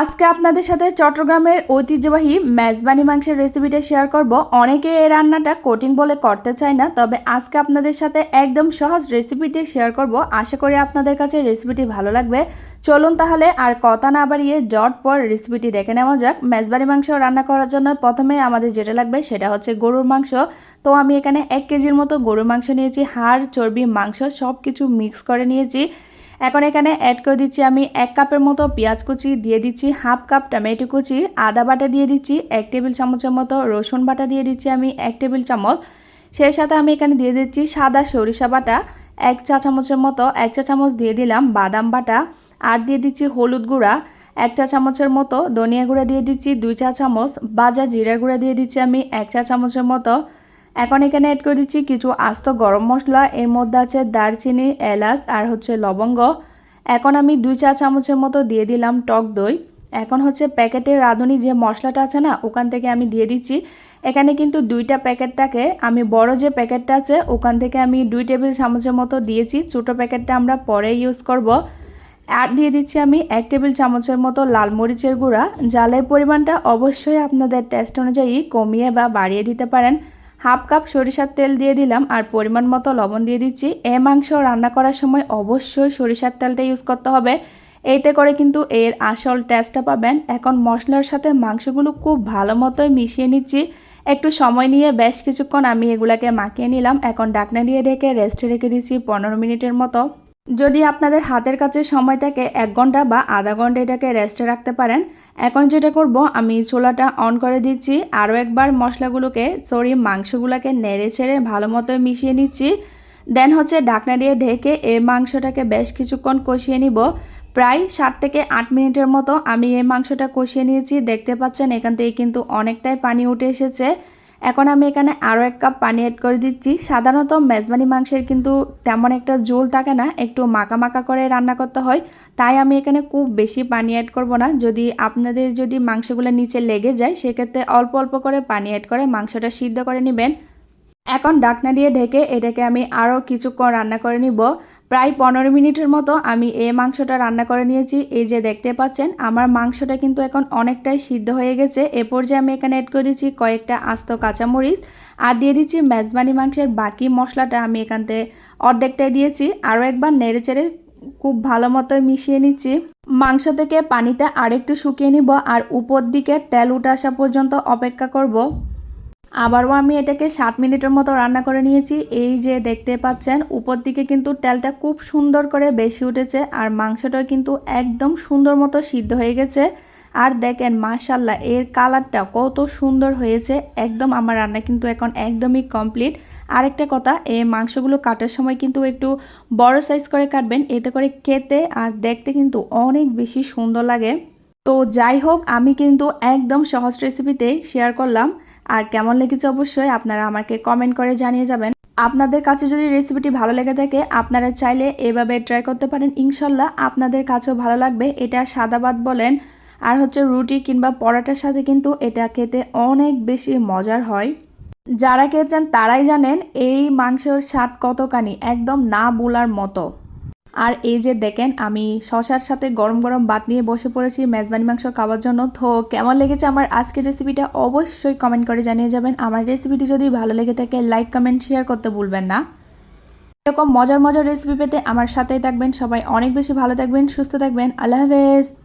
আজকে আপনাদের সাথে চট্টগ্রামের ঐতিহ্যবাহী মেজবানি মাংসের রেসিপিটা শেয়ার করব। অনেকে এই রান্নাটা কঠিন বলে করতে চায় না, তবে আজকে আপনাদের সাথে একদম সহজ রেসিপিটি শেয়ার করব। আশা করি আপনাদের কাছে রেসিপিটি ভালো লাগবে। চলুন তাহলে আর কথা না বাড়িয়ে জট পর রেসিপিটি দেখে নেওয়া যাক। মেজবানি মাংস রান্না করার জন্য প্রথমে আমাদের যেটা লাগবে সেটা হচ্ছে গরুর মাংস। তো আমি এখানে এক কেজির মতো গরুর মাংস নিয়েছি, হাড়, চর্বি, মাংস সব কিছু মিক্স করে নিয়েছি। এখন এখানে অ্যাড করে দিচ্ছি আমি এক কাপের মতো পেঁয়াজ কুচি, দিয়ে দিচ্ছি হাফ কাপ টমেটো কুচি, আদা বাটা দিয়ে দিচ্ছি এক টেবিল চামচের মতো রসুন বাটা দিয়ে দিচ্ছি আমি এক টেবিল চামচ। সেই সাথে আমি এখানে দিয়ে দিচ্ছি সাদা সরিষা বাটা, এক চা চামচের মতো এক চা চামচ দিয়ে দিলাম বাদাম বাটা আর দিয়ে দিচ্ছি হলুদ গুঁড়া, এক চা চামচের মতো ধনিয়া গুঁড়া দিয়ে দিচ্ছি দুই চা চামচ, বাজা জিরা গুঁড়া দিয়ে দিচ্ছি আমি এক চা চামচের মতো এখন এখানে অ্যাড করে দিচ্ছি কিছু আস্ত গরম মশলা। এর মধ্যে আছে দারচিনি, এলাচ আর হচ্ছে লবঙ্গ। এখন আমি দুই চা চামচের মতো দিয়ে দিলাম টক দই। এখন হচ্ছে প্যাকেটের রাঁধুনি যে মশলাটা আছে না, ওখান থেকে আমি দিয়ে দিচ্ছি। এখানে কিন্তু দুইটা প্যাকেটটাকে আমি বড় যে প্যাকেটটা আছে, ওখান থেকে আমি দুই টেবিল চামচের মতো দিয়েছি। ছোটো প্যাকেটটা আমরা পরে ইউজ করব। আর দিয়ে দিচ্ছি আমি এক টেবিল চামচের মতো লাল মরিচের গুঁড়া। জালের পরিমাণটা অবশ্যই আপনাদের টেস্ট অনুযায়ী কমিয়ে বা বাড়িয়ে দিতে পারেন। হাফ কাপ সরিষার তেল দিয়ে দিলাম আর পরিমাণ মতো লবণ দিয়ে দিচ্ছি। এ মাংস রান্না করার সময় অবশ্যই সরিষার তেলটা ইউজ করতে হবে। এইতে করে কিন্তু এর আসল টেস্টটা পাবেন। এখন মশলার সাথে মাংসগুলো খুব ভালো মতোই মিশিয়ে নিচ্ছি। একটু সময় নিয়ে বেশ কিছুক্ষণ আমি এগুলাকে মাখিয়ে নিলাম। এখন ডাকনা দিয়ে ঢেকে রেস্টে রেখে দিচ্ছি পনেরো মিনিটের মতো। যদি আপনাদের হাতের কাছে সময় থাকে, এক ঘণ্টা বা আধা ঘণ্টা এটাকে রেস্টে রাখতে পারেন। এখন যেটা করব, আমি চুলাটা অন করে দিচ্ছি। আরও একবার মশলাগুলোকে সরি মাংসগুলোকে নেড়ে ছেড়ে ভালো মতো মিশিয়ে নিচ্ছি। দেন হচ্ছে ডাকনা দিয়ে ঢেকে এই মাংসটাকে বেশ কিছুক্ষণ কষিয়ে নিব। প্রায় সাত থেকে আট মিনিটের মতো আমি এই মাংসটা কষিয়ে নিয়েছি। দেখতে পাচ্ছেন, এখান থেকে কিন্তু অনেকটাই পানি উঠে এসেছে। এখন আমি এখানে আরও এক কাপ পানি অ্যাড করে দিচ্ছি। সাধারণত মেজবানি মাংসের কিন্তু তেমন একটা জোল থাকে না, একটু মাখা মাখা করে রান্না করতে হয়। তাই আমি এখানে খুব বেশি পানি অ্যাড করব না। যদি আপনাদের যদি মাংসগুলো নিচে লেগে যায়, সেক্ষেত্রে অল্প অল্প করে পানি অ্যাড করে মাংসটা সিদ্ধ করে নেবেন। এখন ডাকনা দিয়ে ঢেকে এটাকে আমি আরও কিছুক্ষণ রান্না করে নিব। প্রায় পনেরো মিনিটের মতো আমি এই মাংসটা রান্না করে নিয়েছি। এই যে দেখতে পাচ্ছেন, আমার মাংসটা কিন্তু এখন অনেকটাই সিদ্ধ হয়ে গেছে। এ পর্যায়ে আমি এখানে অ্যাড করে দিচ্ছি কয়েকটা আস্ত কাঁচামরিচ আর দিয়ে দিচ্ছি মেজবানি মাংসের বাকি মশলাটা আমি এখানতে অর্ধেকটাই দিয়েছি। আরও একবার নেড়ে চেড়ে খুব ভালো মতো মিশিয়ে নিচ্ছি। মাংস থেকে পানিতে আরেকটু শুকিয়ে নিব আর উপর দিকে তেল উঠে আসা পর্যন্ত অপেক্ষা করব। আবারও আমি এটাকে সাত মিনিটের মতো রান্না করে নিয়েছি। এই যে দেখতে পাচ্ছেন, উপর দিকে কিন্তু তেলটা খুব সুন্দর করে বেশি উঠেছে আর মাংসটা কিন্তু একদম সুন্দর মতো সিদ্ধ হয়ে গেছে। আর দেখেন মাশাল্লাহ এর কালারটা কত সুন্দর হয়েছে। একদম আমার রান্না কিন্তু এখন একদমই কমপ্লিট। আরেকটা কথা, এই মাংসগুলো কাটার সময় কিন্তু একটু বড় সাইজ করে কাটবেন, এতে করে খেতে আর দেখতে কিন্তু অনেক বেশি সুন্দর লাগে। তো যাই হোক, আমি কিন্তু একদম সহজ রেসিপিতে শেয়ার করলাম। আর কেমন লেগেছে অবশ্যই আপনারা আমাকে কমেন্ট করে জানিয়ে যাবেন। আপনাদের কাছে যদি রেসিপিটি ভালো লেগে থাকে, আপনারা চাইলে এভাবে ট্রাই করতে পারেন। ইনশাল্লাহ আপনাদের কাছেও ভালো লাগবে। এটা সাদাবাদ বলেন, আর হচ্ছে রুটি কিংবা পরোটার সাথে কিন্তু এটা খেতে অনেক বেশি মজার হয়। যারা খেয়েছেন তারাই জানেন, এই মাংসর স্বাদ কতখানি, একদম না বোলার মতো। আর এই যে দেখেন, আমি শশার সাথে গরম গরম ভাত নিয়ে বসে পড়েছি, মেজবানি মাংস খাওয়ার জন্য। তো কেমন লেগেছে আমার আজকের রেসিপিটা অবশ্যই কমেন্ট করে জানিয়ে যাবেন। আমার রেসিপিটি যদি ভালো লেগে থাকে লাইক কমেন্ট শেয়ার করতে ভুলবেন না। এরকম মজার মজার রেসিপি পেতে আমার সাথেই থাকবেন। সবাই অনেক বেশি ভালো থাকবেন, সুস্থ থাকবেন। আল্লাহ হাফেজ।